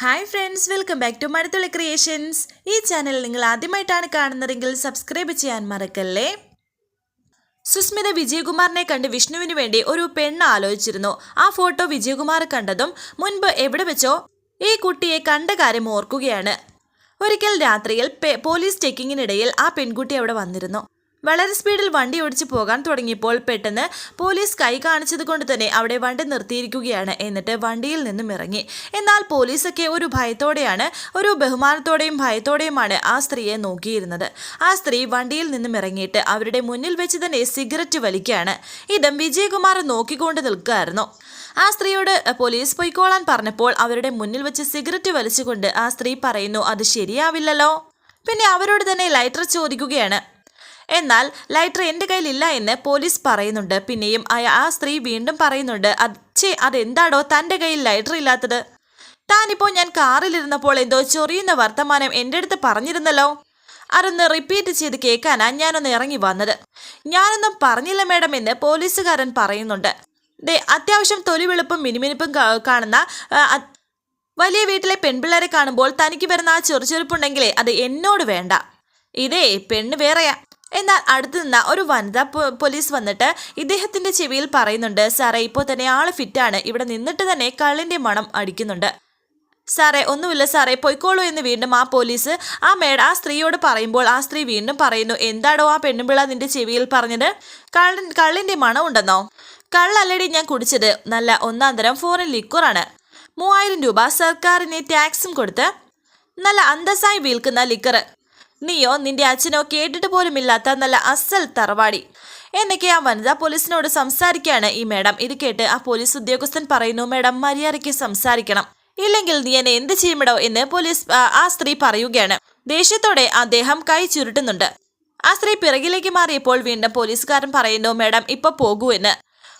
Hi friends welcome back to Mazhathulli creations ഈ channel നിങ്ങൾ ആദ്യമായിട്ടാണ് കാണുന്നതെങ്കിൽ സബ്സ്ക്രൈബ് ചെയ്യാൻ മറക്കല്ലേ? സുസ്മിത വിജയകുമാറിനെ കണ്ട് വിഷ്ണുവിന് വേണ്ടി ഒരു പെണ്ണ് ആലോചിച്ചിരുന്നു. ആ ഫോട്ടോ വിജയകുമാർ കണ്ടതും മുൻപ് എവിടെ വെച്ചോ ഈ കുട്ടിയെ കണ്ട കാര്യം ഓർക്കുകയാണ്. ഒരിക്കൽ രാത്രിയിൽ പോലീസ് ചെക്കിങ്ങിനിടയിൽ ആ പെൺകുട്ടി അവിടെ വന്നിരുന്നു. വളരെ സ്പീഡിൽ വണ്ടി ഓടിച്ചു പോകാൻ തുടങ്ങിയപ്പോൾ പെട്ടെന്ന് പോലീസ് കൈ കാണിച്ചത് കൊണ്ട് തന്നെ അവിടെ വണ്ടി നിർത്തിയിരിക്കുകയാണ്. എന്നിട്ട് വണ്ടിയിൽ നിന്നും ഇറങ്ങി. എന്നാൽ പോലീസൊക്കെ ഒരു ഭയത്തോടെയാണ് ഒരു ബഹുമാനത്തോടെയും ഭയത്തോടെയുമാണ് ആ സ്ത്രീയെ നോക്കിയിരുന്നത്. ആ സ്ത്രീ വണ്ടിയിൽ നിന്നും ഇറങ്ങിയിട്ട് അവരുടെ മുന്നിൽ വെച്ച് തന്നെ സിഗരറ്റ് വലിക്കുകയാണ്. ഇതും വിജയകുമാർ നോക്കിക്കൊണ്ട് നിൽക്കുകയായിരുന്നു. ആ സ്ത്രീയോട് പോലീസ് പൊയ്ക്കോളാൻ പറഞ്ഞപ്പോൾ അവരുടെ മുന്നിൽ വെച്ച് സിഗരറ്റ് വലിച്ചുകൊണ്ട് ആ സ്ത്രീ പറയുന്നു അത് ശരിയാവില്ലല്ലോ. പിന്നെ അവരോട് തന്നെ ലൈറ്റർ ചോദിക്കുകയാണ്. എന്നാൽ ലൈറ്റർ എന്റെ കയ്യിലില്ല എന്ന് പോലീസ് പറയുന്നുണ്ട്. പിന്നെയും ആ സ്ത്രീ വീണ്ടും പറയുന്നുണ്ട് അച്ഛേ അതെന്താടോ തന്റെ കയ്യിൽ ലൈറ്റർ ഇല്ലാത്തത്? താനിപ്പോൾ ഞാൻ കാറിലിരുന്നപ്പോൾ എന്തോ ചൊറിയുന്ന വർത്തമാനം എന്റെ അടുത്ത് പറഞ്ഞിരുന്നല്ലോ. അതൊന്ന് റിപ്പീറ്റ് ചെയ്ത് കേൾക്കാനാ ഞാനൊന്ന് ഇറങ്ങി വന്നത്. ഞാനൊന്നും പറഞ്ഞില്ല മേഡം എന്ന് പോലീസുകാരൻ പറയുന്നുണ്ട്. ദേ അത്യാവശ്യം തൊലിവെളുപ്പും മിനിമിനിപ്പും കാണുന്ന വലിയ വീട്ടിലെ പെൺപിള്ളേരെ കാണുമ്പോൾ തനിക്ക് വരുന്ന ആ ചെറുചെറുപ്പുണ്ടെങ്കിലേ അത് എന്നോട് വേണ്ട. ഇതേ പെണ്ണ് വേറെയാ. എന്നാൽ അടുത്ത് നിന്ന ഒരു വനിതാ പോലീസ് വന്നിട്ട് ഇദ്ദേഹത്തിന്റെ ചെവിയിൽ പറയുന്നുണ്ട് സാറേ ഇപ്പോൾ തന്നെ ആൾ ഫിറ്റാണ്. ഇവിടെ നിന്നിട്ട് തന്നെ കള്ളിന്റെ മണം അടിക്കുന്നുണ്ട്. സാറേ ഒന്നുമില്ല സാറേ പൊയ്ക്കോളൂ എന്ന് വീണ്ടും ആ പോലീസ് ആ മേഡ ആ സ്ത്രീയോട് പറയുമ്പോൾ ആ സ്ത്രീ വീണ്ടും പറയുന്നു എന്താടോ ആ പെണ്ണുപിള്ള നിന്റെ ചെവിയിൽ പറഞ്ഞത്? കള്ളൻ കള്ളിന്റെ മണം ഉണ്ടെന്നോ? കള്ളല്ലടി ഞാൻ കുടിച്ചത്. നല്ല ഒന്നാം തരം ഫോറിൻ ലിക്വറാണ് മൂവായിരം രൂപ സർക്കാരിന് ടാക്സും കൊടുത്ത് നല്ല അന്തസ്സായി വിൽക്കുന്ന ലിക്കർ നീയോ നിന്റെ അച്ഛനോ കേട്ടിട്ട് പോലുമില്ലാത്ത നല്ല അസൽ തറവാടി. എന്നൊക്കെ ആ വനിതാ പോലീസിനോട് സംസാരിക്കുകയാണ് ഈ മേഡം. ഇത് കേട്ട് ആ പോലീസ് ഉദ്യോഗസ്ഥൻ പറയുന്നു മേഡം മര്യാദയ്ക്ക് സംസാരിക്കണം. ഇല്ലെങ്കിൽ നീ എന്നെ എന്ത് ചെയ്യുമിടോ? എന്ന് പോലീസ് ആ, സ്ത്രീ പറയുകയാണ്. ദേഷ്യത്തോടെ അദ്ദേഹം കൈ ചുരുട്ടുന്നുണ്ട്. ആ സ്ത്രീ പിറകിലേക്ക് മാറിയപ്പോൾ വീണ്ടും പോലീസുകാരൻ പറയുന്നു മേഡം ഇപ്പൊ പോകൂ എന്ന്.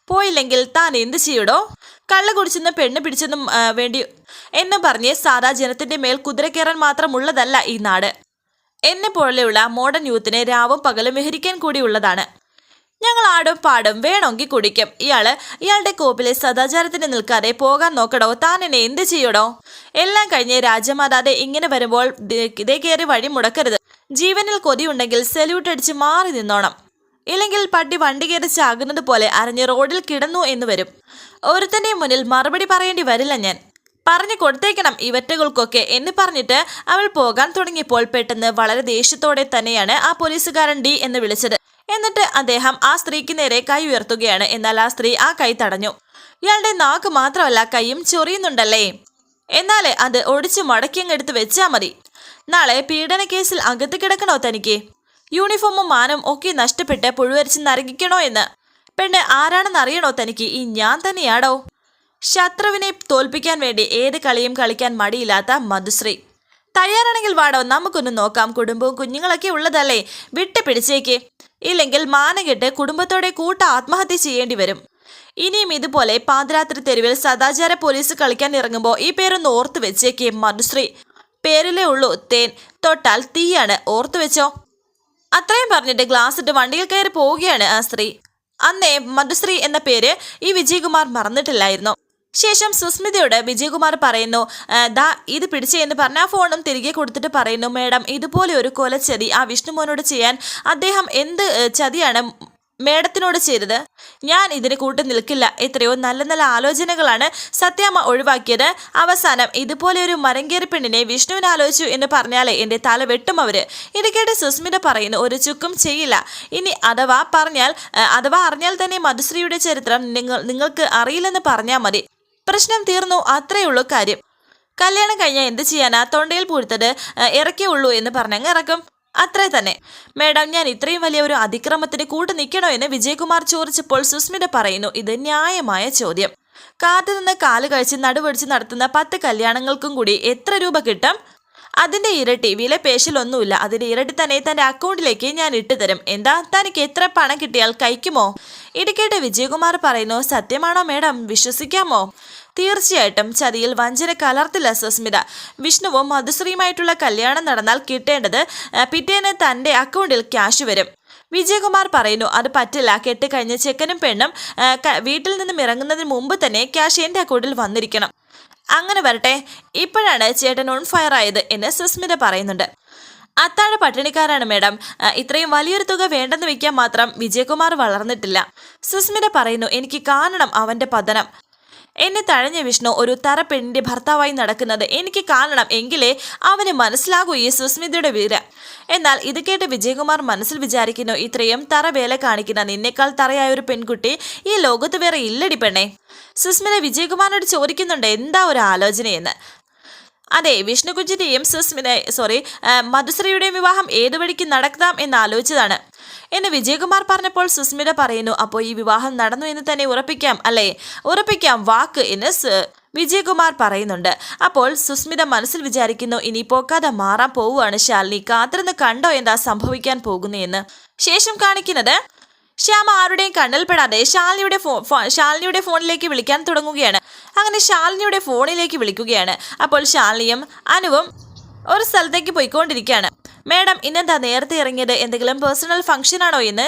പോയില്ലെങ്കിൽ താൻ എന്ത് ചെയ്യടോ? കള്ള കുടിച്ചെന്നും പെണ്ണ് പിടിച്ചെന്നും വേണ്ടി എന്നും പറഞ്ഞ് സാധാ ജനത്തിന്റെ മേൽ കുതിര കയറാൻ മാത്രമുള്ളതല്ല ഈ നാട്. എന്നെ പോലെയുള്ള മോഡേൺ യൂത്തിനെ രാവും പകലും വിഹരിക്കാൻ കൂടിയുള്ളതാണ്. ഞങ്ങൾ ആടും പാടും വേണമെങ്കിൽ കുടിക്കും. ഇയാൾ ഇയാളുടെ കോപ്പിലെ സദാചാരത്തിന് നിൽക്കാതെ പോകാൻ നോക്കടോ. താൻ എന്നെ എന്ത് ചെയ്യടോ? എല്ലാം കഴിഞ്ഞ് രാജ്യമാതാതെ ഇങ്ങനെ വരുമ്പോൾ ഇതേ കയറി വഴി മുടക്കരുത്. ജീവനിൽ കൊതിയുണ്ടെങ്കിൽ സല്യൂട്ട് അടിച്ച് മാറി നിന്നോണം. ഇല്ലെങ്കിൽ പട്ടി വണ്ടി കയറി ചാകുന്നത് പോലെ അറിഞ്ഞ് റോഡിൽ കിടന്നു എന്ന് വരും. ഒരുത്തന്റെ മുന്നിൽ മറുപടി പറയേണ്ടി വരില്ല ഞാൻ. പറഞ്ഞു കൊടുത്തേക്കണം ഇവറ്റകൾക്കൊക്കെ എന്ന് പറഞ്ഞിട്ട് അവൾ പോകാൻ തുടങ്ങിയപ്പോൾ പെട്ടെന്ന് വളരെ ദേഷ്യത്തോടെ തന്നെയാണ് ആ പോലീസുകാരൻ ഡി എന്ന് വിളിച്ചത്. എന്നിട്ട് അദ്ദേഹം ആ സ്ത്രീക്ക് നേരെ കൈ ഉയർത്തുകയാണ്. എന്നാൽ ആ സ്ത്രീ ആ കൈ തടഞ്ഞു. ഇയാളുടെ നാക്ക് മാത്രമല്ല കൈയും ചൊറിയുന്നുണ്ടല്ലേ? എന്നാലേ അത് ഒടിച്ചു മടക്കിയങ്ങെടുത്ത് വെച്ചാ മതി. നാളെ പീഡന കേസിൽ അകത്ത് കിടക്കണോ തനിക്ക്? യൂണിഫോമും മാനും ഒക്കെ നഷ്ടപ്പെട്ട് പുഴുവരിച്ച് നരകിക്കണോ എന്ന്? പെണ്ണ് ആരാണെന്ന് അറിയണോ തനിക്ക്? ഈ ഞാൻ തന്നെയാടോ? ശത്രുവിനെ തോൽപ്പിക്കാൻ വേണ്ടി ഏത് കളിയും കളിക്കാൻ മടിയില്ലാത്ത മധുശ്രീ. തയ്യാറാണെങ്കിൽ വാടോ നമുക്കൊന്ന് നോക്കാം കുടുംബവും കുഞ്ഞുങ്ങളൊക്കെ ഉള്ളതല്ലേ? വിട്ട് പിടിച്ചേക്ക് ഇല്ലെങ്കിൽ മാനകെട്ട് കുടുംബത്തോടെ കൂട്ട ആത്മഹത്യ ചെയ്യേണ്ടി വരും. ഇനിയും ഇതുപോലെ പാതിരാത്രി തെരുവിൽ സദാചാര പോലീസ് കളിക്കാൻ ഇറങ്ങുമ്പോൾ ഈ പേരൊന്ന് ഓർത്തു വെച്ചേക്ക് മധുശ്രീ. പേരിലേ ഉള്ളൂ തേൻ. തൊട്ടാൽ തീയാണ്. ഓർത്തു വെച്ചോ. അത്രയും പറഞ്ഞിട്ട് ഗ്ലാസ് ഇട്ട് വണ്ടിയിൽ കയറി പോവുകയാണ് ആ സ്ത്രീ. അന്നേ മധുശ്രീ എന്ന പേര് ഈ വിജയകുമാർ മറന്നിട്ടില്ലായിരുന്നു. ശേഷം സുസ്മിതയോട് വിജയകുമാർ പറയുന്നു ദാ ഇത് പിടിച്ചേ എന്ന് പറഞ്ഞ ആ ഫോണും തിരികെ കൊടുത്തിട്ട് പറയുന്നു മേഡം ഇതുപോലെ ഒരു കൊലച്ചതി ആ വിഷ്ണുമോനോട് ചെയ്യാൻ അദ്ദേഹം എന്ത് ചതിയാണ് മേഡത്തിനോട് ചെയ്തത്? ഞാൻ ഇതിന് കൂട്ടു നിൽക്കില്ല. എത്രയോ നല്ല നല്ല ആലോചനകളാണ് സത്യാമ്മ ഒഴിവാക്കിയത്. അവസാനം ഇതുപോലെ ഒരു മരങ്കേറി പെണ്ണിനെ വിഷ്ണുവിന് ആലോചിച്ചു എന്ന് പറഞ്ഞാലേ എന്റെ തല വെട്ടും അവർ. ഇത് സുസ്മിത പറയുന്നു ഒരു ചുക്കും ചെയ്യില്ല. ഇനി അഥവാ പറഞ്ഞാൽ അഥവാ അറിഞ്ഞാൽ തന്നെ മധുശ്രീയുടെ ചരിത്രം നിങ്ങൾ നിങ്ങൾക്ക് അറിയില്ലെന്ന് പറഞ്ഞാൽ മതി. പ്രശ്നം തീർന്നു അത്രയേ ഉള്ളൂ കാര്യം. കല്യാണം കഴിഞ്ഞാൽ എന്ത് ചെയ്യാനാ? തൊണ്ടയിൽ പൂഴ്ത്തത് ഇറക്കേ ഉള്ളൂ എന്ന് പറഞ്ഞങ്ങ് ഇറക്കും. അത്രേ തന്നെ. മേഡം ഞാൻ ഇത്രയും വലിയ ഒരു അതിക്രമത്തിന് കൂട്ടു നിൽക്കണോ എന്ന് വിജയകുമാർ ചോദിച്ചപ്പോൾ സുസ്മിത പറയുന്നു ഇത് ന്യായമായ ചോദ്യം. കാത്തു നിന്ന് കാൽ കഴിച്ച് നടുവടിച്ച് നടത്തുന്ന പത്ത് കല്യാണങ്ങൾക്കും കൂടി എത്ര രൂപ കിട്ടും? അതിന്റെ ഇരട്ടി വില പേശലൊന്നുമില്ല. അതിന്റെ ഇരട്ടി തന്നെ തന്റെ അക്കൗണ്ടിലേക്ക് ഞാൻ ഇട്ടുതരും. എന്താ? തനിക്ക് എത്ര പണം കിട്ടിയാൽ കഴിക്കുമോ? ഇടുക്കേട്ട് വിജയകുമാർ പറയുന്നു സത്യമാണോ മേഡം? വിശ്വസിക്കാമോ? തീർച്ചയായിട്ടും. ചതിയിൽ വഞ്ചന കലർത്തില്ല സുസ്മിത. വിഷ്ണുവും മധുശ്രീയുമായിട്ടുള്ള കല്യാണം നടന്നാൽ കിട്ടേണ്ടത് പിറ്റേന് തന്റെ അക്കൗണ്ടിൽ ക്യാഷ് വരും. വിജയകുമാർ പറയുന്നു അത് പറ്റില്ല. കെട്ടിക്കഴിഞ്ഞ ചെക്കനും പെണ്ണും വീട്ടിൽ നിന്നും ഇറങ്ങുന്നതിന് മുമ്പ് തന്നെ ക്യാഷ് എന്റെ അക്കൗണ്ടിൽ വന്നിരിക്കണം. അങ്ങനെ വരട്ടെ. ഇപ്പോഴാണ് ചേട്ടൻ ഓൺ ഫയർ ആയത് എന്ന് സുസ്മിത പറയുന്നുണ്ട്. അത്താഴ പട്ടിണിക്കാരാണ് മേഡം ഇത്രയും വലിയൊരു തുക വേണ്ടെന്ന് വെക്കാൻ മാത്രം വിജയകുമാർ വളർന്നിട്ടില്ല. സുസ്മിത പറയുന്നു എനിക്ക് കാണണം അവന്റെ പതനം. എന്നെ തഴഞ്ഞ വിഷ്ണു ഒരു തറ പെണ്ണിന്റെ ഭർത്താവായി നടക്കുന്നത് എനിക്ക് കാണണം എങ്കിലേ അവന് മനസ്സിലാകൂ ഈ സുസ്മിതയുടെ വീര എന്നാൽ ഇത് കേട്ട് വിജയകുമാർ മനസ്സിൽ വിചാരിക്കുന്നു ഇത്രയും തറ വേല കാണിക്കുന്ന നിന്നേക്കാൾ തറയായ ഒരു പെൺകുട്ടി ഈ ലോകത്ത് വേറെ ഇല്ലടി പെണ്ണേ. സുസ്മിത വിജയകുമാറിനോട് ചോദിക്കുന്നുണ്ട് എന്താ ഒരു ആലോചനയെന്ന്? അതെ വിഷ്ണുകുഞ്ചിന്റെയും സുസ്മിത സോറി മധുശ്രീയുടെയും വിവാഹം ഏതു വഴിക്ക് നടക്കാം എന്ന് ആലോചിച്ചതാണ്. എന്ന് വിജയകുമാർ പറഞ്ഞപ്പോൾ സുസ്മിത പറയുന്നു അപ്പോൾ ഈ വിവാഹം നടന്നു എന്ന് തന്നെ ഉറപ്പിക്കാം അല്ലേ? ഉറപ്പിക്കാം വാക്ക് എന്ന് വിജയകുമാർ പറയുന്നുണ്ട്. അപ്പോൾ സുസ്മിത മനസ്സിൽ വിചാരിക്കുന്നു ഇനി കഥ മാറാൻ പോവുകയാണ് ശാലിനി. കാത്തിരുന്ന് കണ്ടോ എന്താ സംഭവിക്കാൻ പോകുന്നതെന്ന് ശേഷം കാണിക്കുന്നത് ശ്യാമ ആരുടെയും കണ്ണിൽപ്പെടാതെ ശാലിനിയുടെ ഫോ ശാലിനിയുടെ ഫോണിലേക്ക് വിളിക്കാൻ തുടങ്ങുകയാണ്. അങ്ങനെ ശാലിനിയുടെ ഫോണിലേക്ക് വിളിക്കുകയാണ്. അപ്പോൾ ശാലിനിയും അനുവും ഒരു സ്ഥലത്തേക്ക് പോയിക്കൊണ്ടിരിക്കുകയാണ്. മേഡം ഇന്നെന്താ നേരത്തെ ഇറങ്ങിയത്? എന്തെങ്കിലും പേഴ്സണൽ ഫംഗ്ഷൻ ആണോ എന്ന്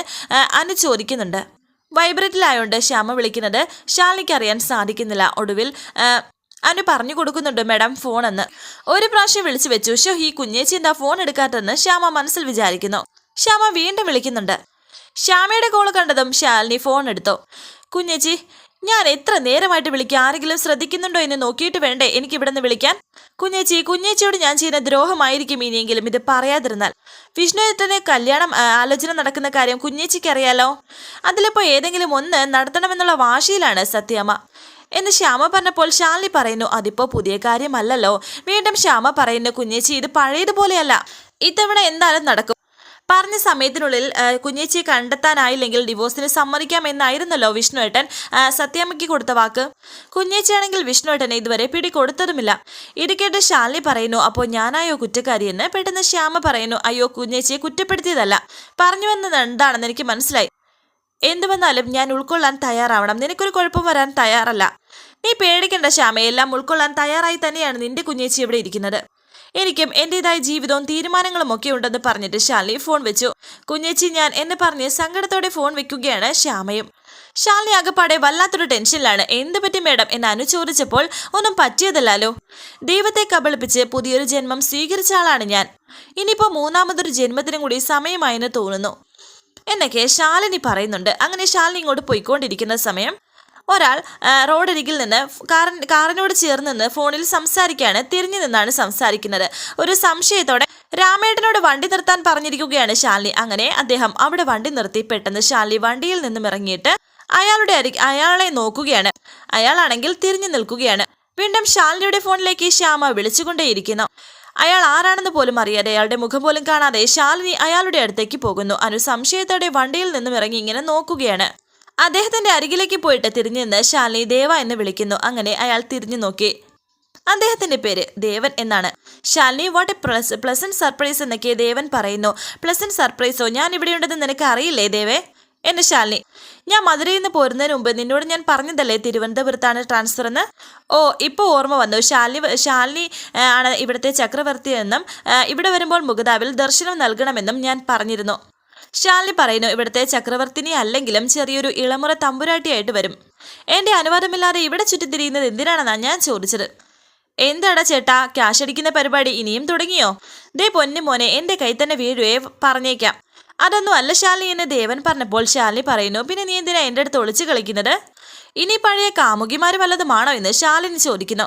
അനു ചോദിക്കുന്നുണ്ട്. വൈബ്രറ്റിലായോണ്ട് ശ്യാമ വിളിക്കുന്നത് ശാലിനിക്ക് അറിയാൻ സാധിക്കുന്നില്ല. ഒടുവിൽ അനു പറഞ്ഞു കൊടുക്കുന്നുണ്ട് മാഡം ഫോൺ എന്ന് ഒരു പ്രാവശ്യം വിളിച്ചു വെച്ചു. ഷോ ഈ കുഞ്ഞേച്ചി എന്താ ഫോൺ എടുക്കാത്തെന്ന് ശ്യാമ മനസ്സിൽ വിചാരിക്കുന്നു. ശ്യാമ വീണ്ടും വിളിക്കുന്നുണ്ട്. ശ്യാമയുടെ കോൾ കണ്ടതും ശാലിനി ഫോൺ എടുത്തു. കുഞ്ഞേച്ചി ഞാൻ എത്ര നേരമായിട്ട് വിളിക്കുക ആരെങ്കിലും ശ്രദ്ധിക്കുന്നുണ്ടോ എന്ന് നോക്കിയിട്ട് വേണ്ടേ എനിക്ക് ഇവിടെ നിന്ന് വിളിക്കാൻ? കുഞ്ഞേച്ചി കുഞ്ഞേച്ചിയോട് ഞാൻ ചെയ്യുന്ന ദ്രോഹമായിരിക്കും ഇനിയെങ്കിലും ഇത് പറയാതിരുന്നാൽ. വിഷ്ണുദത്തനെ കല്യാണം ആലോചന നടക്കുന്ന കാര്യം കുഞ്ഞേച്ചിക്ക് അറിയാലോ അതിലിപ്പോൾ ഏതെങ്കിലും ഒന്ന് നടത്തണമെന്നുള്ള വാശിയിലാണ് സത്യമ്മ. എന്ന് ശ്യാമ പറഞ്ഞപ്പോൾ ശാലിനി പറയുന്നു അതിപ്പോൾ പുതിയ കാര്യമല്ലല്ലോ. വീണ്ടും ശ്യാമ പറയുന്നു കുഞ്ഞേച്ചി ഇത് പഴയതുപോലെയല്ല. ഇത്തവണ എന്തായാലും നടക്കും. പറഞ്ഞ സമയത്തിനുള്ളിൽ കുഞ്ഞേച്ചി കുഞ്ഞേച്ചിയെ കണ്ടെത്താനായില്ലെങ്കിൽ ഡിവോഴ്സിന് സമ്മതിക്കാമെന്നായിരുന്നല്ലോ വിഷ്ണുവേട്ടൻ. സത്യാമ്മയ്ക്ക് കൊടുത്ത വാക്ക്. കുഞ്ഞേച്ചിയാണെങ്കിൽ വിഷ്ണുവേട്ടനെ ഇതുവരെ പിടികൊടുത്തതുമില്ല. ഇടുക്കേട്ട് കേട്ട് ശാലിനി പറയുന്നു അപ്പോൾ ഞാനായോ കുറ്റക്കാരിയെന്ന്? പെട്ടെന്ന് ശ്യാമ പറയുന്നു അയ്യോ കുഞ്ഞേച്ചിയെ കുറ്റപ്പെടുത്തിയതല്ല. പറഞ്ഞു വന്നത് എന്താണെന്ന് എനിക്ക് മനസ്സിലായി. എന്തു വന്നാലും ഞാൻ ഉൾക്കൊള്ളാൻ തയ്യാറാവണം. നിനക്കൊരു കുഴപ്പം വരാൻ തയ്യാറല്ല. നീ പേടിക്കേണ്ട ശ്യാമയെല്ലാം ഉൾക്കൊള്ളാൻ തയ്യാറായി തന്നെയാണ് നിന്റെ കുഞ്ഞേച്ചി ഇവിടെ ഇരിക്കുന്നത്. എനിക്കും എന്റെതായ ജീവിതവും തീരുമാനങ്ങളും ഒക്കെ ഉണ്ടെന്ന് പറഞ്ഞിട്ട് ശാലിനി ഫോൺ വെച്ചു. കുഞ്ഞേച്ചി ഞാൻ എന്ന് പറഞ്ഞ് സങ്കടത്തോടെ ഫോൺ വെക്കുകയാണ് ശ്യാമയും. ശാലിനി ആകപ്പാടെ വല്ലാത്തൊരു ടെൻഷനിലാണ്. എന്ത് പറ്റി മേഡം? എന്ന് അനു ചോദിച്ചപ്പോൾ ഒന്നും പറ്റിയതല്ലോ ദൈവത്തെ കബളിപ്പിച്ച് പുതിയൊരു ജന്മം സ്വീകരിച്ച ആളാണ് ഞാൻ. ഇനിയിപ്പോൾ മൂന്നാമതൊരു ജന്മത്തിനും കൂടി സമയമായെന്ന് തോന്നുന്നു. എന്നൊക്കെ ശാലിനി പറയുന്നുണ്ട്. അങ്ങനെ ശാലിനി ഇങ്ങോട്ട് പോയിക്കൊണ്ടിരിക്കുന്ന സമയം ഒരാൾ റോഡരികിൽ നിന്ന് ഫ് കാറിൻ കാറിനോട് ചേർന്ന് നിന്ന് ഫോണിൽ സംസാരിക്കുകയാണ് തിരിഞ്ഞു നിന്നാണ് സംസാരിക്കുന്നത്. ഒരു സംശയത്തോടെ രാമേട്ടനോട് വണ്ടി നിർത്താൻ പറഞ്ഞിരിക്കുകയാണ് ശാലിനി. അങ്ങനെ അദ്ദേഹം അവിടെ വണ്ടി നിർത്തി. പെട്ടെന്ന് ശാലിനി വണ്ടിയിൽ നിന്നും ഇറങ്ങിയിട്ട് അയാളുടെ അരി അയാളെ നോക്കുകയാണ്. അയാളാണെങ്കിൽ തിരിഞ്ഞു നിൽക്കുകയാണ്. വീണ്ടും ശാലിനിയുടെ ഫോണിലേക്ക് ശ്യാമ വിളിച്ചുകൊണ്ടേയിരിക്കുന്നു. അയാൾ ആരാണെന്ന് പോലും അറിയാതെ അയാളുടെ മുഖം പോലും കാണാതെ ശാലിനി അയാളുടെ അടുത്തേക്ക് പോകുന്നു. അനു സംശയത്തോടെ വണ്ടിയിൽ നിന്നും ഇറങ്ങി ഇങ്ങനെ നോക്കുകയാണ്. അദ്ദേഹത്തിന്റെ അരികിലേക്ക് പോയിട്ട് തിരിഞ്ഞു നിന്ന് ശാലിനി ദേവ എന്ന് വിളിക്കുന്നു. അങ്ങനെ അയാൾ തിരിഞ്ഞു നോക്കി. അദ്ദേഹത്തിന്റെ പേര് ദേവൻ എന്നാണ്. Shalini what a plus pleasant surprise എന്നൊക്കെ ദേവൻ പറയുന്നു. പ്ലസന്റ് സർപ്രൈസോ ഞാൻ ഇവിടെ ഉണ്ടെന്ന് നിനക്ക് അറിയില്ലേ ദേവേ? എന്ന് ശാലിനി. ഞാൻ മധുരയിൽ നിന്ന് പോരുന്നതിന് മുമ്പ് നിന്നോട് ഞാൻ പറഞ്ഞതല്ലേ തിരുവനന്തപുരത്താണ് ട്രാൻസ്ഫർ എന്ന്? ഓ ഇപ്പോൾ ഓർമ്മ വന്നു. ശാലിനി ശാലിനി ആണ് ഇവിടുത്തെ ചക്രവർത്തി എന്നും ഇവിടെ വരുമ്പോൾ മുഖതാവിൽ ദർശനം നൽകണമെന്നും ഞാൻ പറഞ്ഞിരുന്നു. ശാലിനി പറയുന്നു ഇവിടുത്തെ ചക്രവർത്തിനി അല്ലെങ്കിലും ചെറിയൊരു ഇളമുറ തമ്പുരാട്ടിയായിട്ട് വരും. എന്റെ അനുവാദമില്ലാതെ ഇവിടെ ചുറ്റിത്തിരിയുന്നത് എന്തിനാണെന്നാണ് ഞാൻ ചോദിച്ചത്. എന്താടാ ചേട്ടാ ക്യാഷ് അടിക്കുന്ന പരിപാടി ഇനിയും തുടങ്ങിയോ? ദേ പൊന്നു മോനെ എന്റെ കൈ തന്നെ വീഴുവേ പറഞ്ഞേക്കാം. അതൊന്നും അല്ല ശാലിനി എന്ന് ദേവൻ പറഞ്ഞപ്പോൾ ശാലിനി പറയുന്നു പിന്നെ നീ എന്തിനാ എന്റെ അടുത്ത് ഒളിച്ചു കളിക്കുന്നത്? ഇനി പഴയ കാമുകിമാര് വല്ലതുമാണോ എന്ന് ശാലിനി ചോദിക്കുന്നു.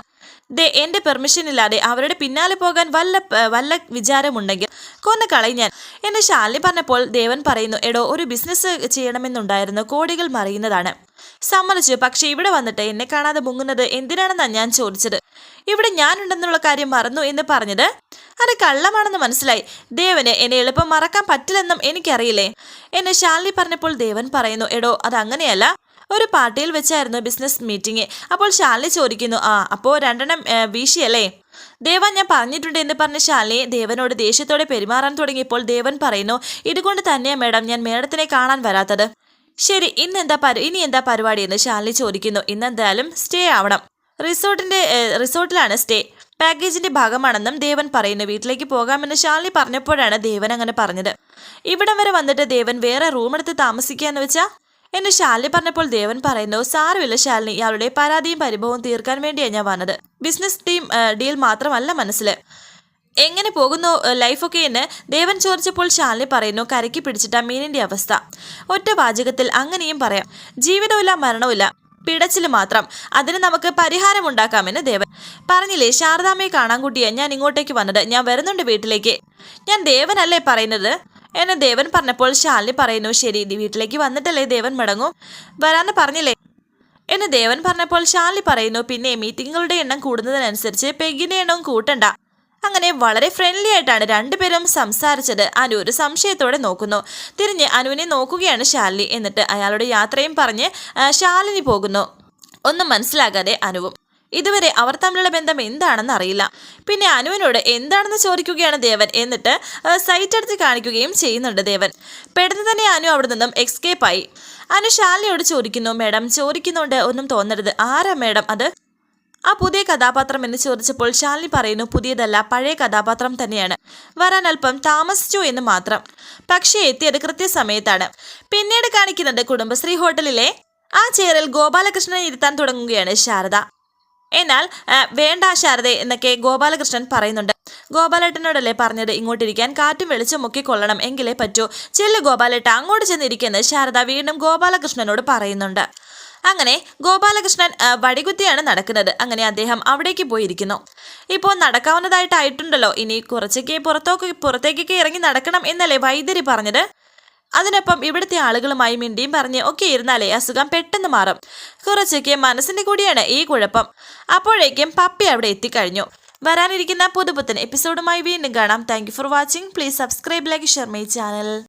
ദേ എന്റെ പെർമിഷൻ ഇല്ലാതെ അവരുടെ പിന്നാലെ പോകാൻ വല്ല വല്ല വിചാരമുണ്ടെങ്കിൽ കൊന്നു കളയും ഞാൻ. എന്നെ ശാലിനി പറഞ്ഞപ്പോൾ ദേവൻ പറയുന്നു എടോ ഒരു ബിസിനസ് ചെയ്യണമെന്നുണ്ടായിരുന്നു. കോടികൾ മറിയുന്നതാണ്. സമ്മതിച്ചു. പക്ഷെ ഇവിടെ വന്നിട്ട് എന്നെ കാണാതെ മുങ്ങുന്നത് എന്തിനാണെന്നാണ് ഞാൻ ചോദിച്ചത്? ഇവിടെ ഞാനുണ്ടെന്നുള്ള കാര്യം മറന്നു എന്ന് പറഞ്ഞത്? അത് കള്ളമാണെന്ന് മനസ്സിലായി. ദേവന് എന്നെ എളുപ്പം മറക്കാൻ പറ്റില്ലെന്നും എനിക്കറിയില്ലേ? എന്നെ ശാലിനി പറഞ്ഞപ്പോൾ ദേവൻ പറയുന്നു എടോ അത് അങ്ങനെയല്ല ഒരു പാർട്ടിയിൽ വെച്ചായിരുന്നു ബിസിനസ് മീറ്റിംഗ്. അപ്പോൾ ശാലിനി ചോദിക്കുന്നു ആ അപ്പോൾ രണ്ടെണ്ണം വീശി വീശിയല്ലേ? ദേവൻ ഞാൻ പറഞ്ഞിട്ടുണ്ട് എന്ന് പറഞ്ഞ ശാലിനി ദേവനോട് ദേഷ്യത്തോടെ പെരുമാറാൻ തുടങ്ങിയപ്പോൾ ദേവൻ പറയുന്നു ഇതുകൊണ്ട് തന്നെയാ മേഡം ഞാൻ മേഡത്തിനെ കാണാൻ വരാത്തത്. ശരി ഇന്ന് എന്താ പരി ഇനി എന്താ പരിപാടി? എന്ന് ശാലിനി ചോദിക്കുന്നു. ഇന്നെന്തായാലും സ്റ്റേ ആവണം. റിസോർട്ടിന്റെ റിസോർട്ടിലാണ് സ്റ്റേ. പാക്കേജിന്റെ ഭാഗമാണെന്നും ദേവൻ പറയുന്നു. വീട്ടിലേക്ക് പോകാമെന്ന് ശാലിനി പറഞ്ഞപ്പോഴാണ് ദേവൻ അങ്ങനെ പറഞ്ഞത്. ഇവിടം വരെ വന്നിട്ട് ദേവൻ വേറെ റൂം എടുത്ത് താമസിക്കാന്ന് വെച്ചാ എന്ന് ശാലിനി പറഞ്ഞപ്പോൾ ദേവൻ പറയുന്നു സാരമില്ല ശാലിനി ഇയാളുടെ പരാതിയും പരിഭവവും തീർക്കാൻ വേണ്ടിയാണ് ഞാൻ വന്നത്. ബിസിനസ് ടീം ഡീൽ മാത്രമല്ല മനസ്സിൽ എങ്ങനെ പോകുന്നു ലൈഫൊക്കെ എന്ന് ദേവൻ ചോദിച്ചപ്പോൾ ശാലിനി പറയുന്നു കരക്കി പിടിച്ചിട്ട മീനിന്റെ അവസ്ഥ. ഒറ്റ വാചകത്തിൽ അങ്ങനെയും പറയാം. ജീവിതമില്ല മരണമില്ല പിടച്ചിൽ മാത്രം. അതിന് നമുക്ക് പരിഹാരം പരിഹാരമുണ്ടാക്കാമെന്ന് ദേവൻ പറഞ്ഞില്ലേ ശാരദാമ്മയെ കാണാൻ കുട്ടിയെ ഞാൻ ഇങ്ങോട്ടേക്ക് വന്നത്. ഞാൻ വരുന്നുണ്ട് വീട്ടിലേക്ക്. ഞാൻ ദേവനല്ലേ പറയുന്നത്? എന്നെ ദേവൻ പറഞ്ഞപ്പോൾ ശാലിനി പറയുന്നു ശരി വീട്ടിലേക്ക് വന്നിട്ടല്ലേ ദേവൻ മടങ്ങും? വരാന്ന് പറഞ്ഞില്ലേ? എന്ന് ദേവൻ പറഞ്ഞപ്പോൾ ശാലിനി പറയുന്നു പിന്നെ മീറ്റിങ്ങുകളുടെ എണ്ണം കൂടുന്നതിനനുസരിച്ച് പെഗിന്റെ എണ്ണവും കൂട്ടണ്ട. അങ്ങനെ വളരെ ഫ്രണ്ട്ലി ആയിട്ടാണ് രണ്ടുപേരും സംസാരിച്ചത്. അനു ഒരു സംശയത്തോടെ നോക്കുന്നു. തിരിഞ്ഞ് അനുവിനെ നോക്കുകയാണ് ശാലിനി. എന്നിട്ട് അയാളുടെ യാത്രയും പറഞ്ഞ് ശാലിനി പോകുന്നു. ഒന്നും മനസ്സിലാകാതെ അനുവും ഇതുവരെ അവർ തമ്മിലുള്ള ബന്ധം എന്താണെന്ന് അറിയില്ല. പിന്നെ അനുവിനോട് എന്താണെന്ന് ചോദിക്കുകയാണ് ദേവൻ എന്നിട്ട് സൈറ്റ് എടുത്ത് കാണിക്കുകയും ചെയ്യുന്നുണ്ട് ദേവൻ. പെട്ടെന്ന് തന്നെ അനു അവിടെ നിന്നും എക്സ്കേപ്പ് ആയി. അനു ശാലിനിയോട് ചോദിക്കുന്നു മേഡം ചോദിക്കുന്നുണ്ട് ഒന്നും തോന്നരുത്. ആരാ മേഡം അത്? ആ പുതിയ കഥാപാത്രം എന്ന് ചോദിച്ചപ്പോൾ ശാലിനി പറയുന്നു പുതിയതല്ല പഴയ കഥാപാത്രം തന്നെയാണ്. വരാൻ അല്പം താമസിച്ചു എന്ന് മാത്രം. പക്ഷേ എത്തിയത് കൃത്യസമയത്താണ്. പിന്നീട് കാണിക്കുന്നത് കുടുംബശ്രീ ഹോട്ടലിലെ ആ ചെയറിൽ ഗോപാലകൃഷ്ണനെ ഇരുത്താൻ തുടങ്ങുകയാണ് ശാരദ. എന്നാൽ വേണ്ട ശാരദ എന്നൊക്കെ ഗോപാലകൃഷ്ണൻ പറയുന്നുണ്ട്. ഗോപാലേട്ടനോടല്ലേ പറഞ്ഞത്? ഇങ്ങോട്ടിരിക്കാൻ കാറ്റും മുക്കി കൊള്ളണം എങ്കിലേ പറ്റൂ. ചെല്ലു ഗോപാലേട്ട അങ്ങോട്ട് ചെന്നിരിക്കുന്നത് ശാരദ വീണ്ടും ഗോപാലകൃഷ്ണനോട് പറയുന്നുണ്ട്. അങ്ങനെ ഗോപാലകൃഷ്ണൻ വടികുത്തിയാണ് നടക്കുന്നത്. അങ്ങനെ അദ്ദേഹം അവിടേക്ക് പോയിരിക്കുന്നു. ഇപ്പോൾ നടക്കാവുന്നതായിട്ടായിട്ടുണ്ടല്ലോ. ഇനി കുറച്ചൊക്കെ പുറത്തൊക്കെ പുറത്തേക്കൊക്കെ ഇറങ്ങി നടക്കണം എന്നല്ലേ വൈദ്യരി പറഞ്ഞത്? അതിനൊപ്പം ഇവിടുത്തെ ആളുകളുമായി മിണ്ടിയും പറഞ്ഞ് ഒക്കെ ഇരുന്നാലേ അസുഖം പെട്ടെന്ന് മാറും. കുറച്ചൊക്കെ മനസ്സിന്റെ കൂടിയാണ് ഈ കുഴപ്പം. അപ്പോഴേക്കും പപ്പി അവിടെ എത്തിക്കഴിഞ്ഞു. വരാനിരിക്കുന്ന പുതുപുത്തൻ എപ്പിസോഡുമായി വീണ്ടും കാണാം. Thank for watching please subscribe like share my channel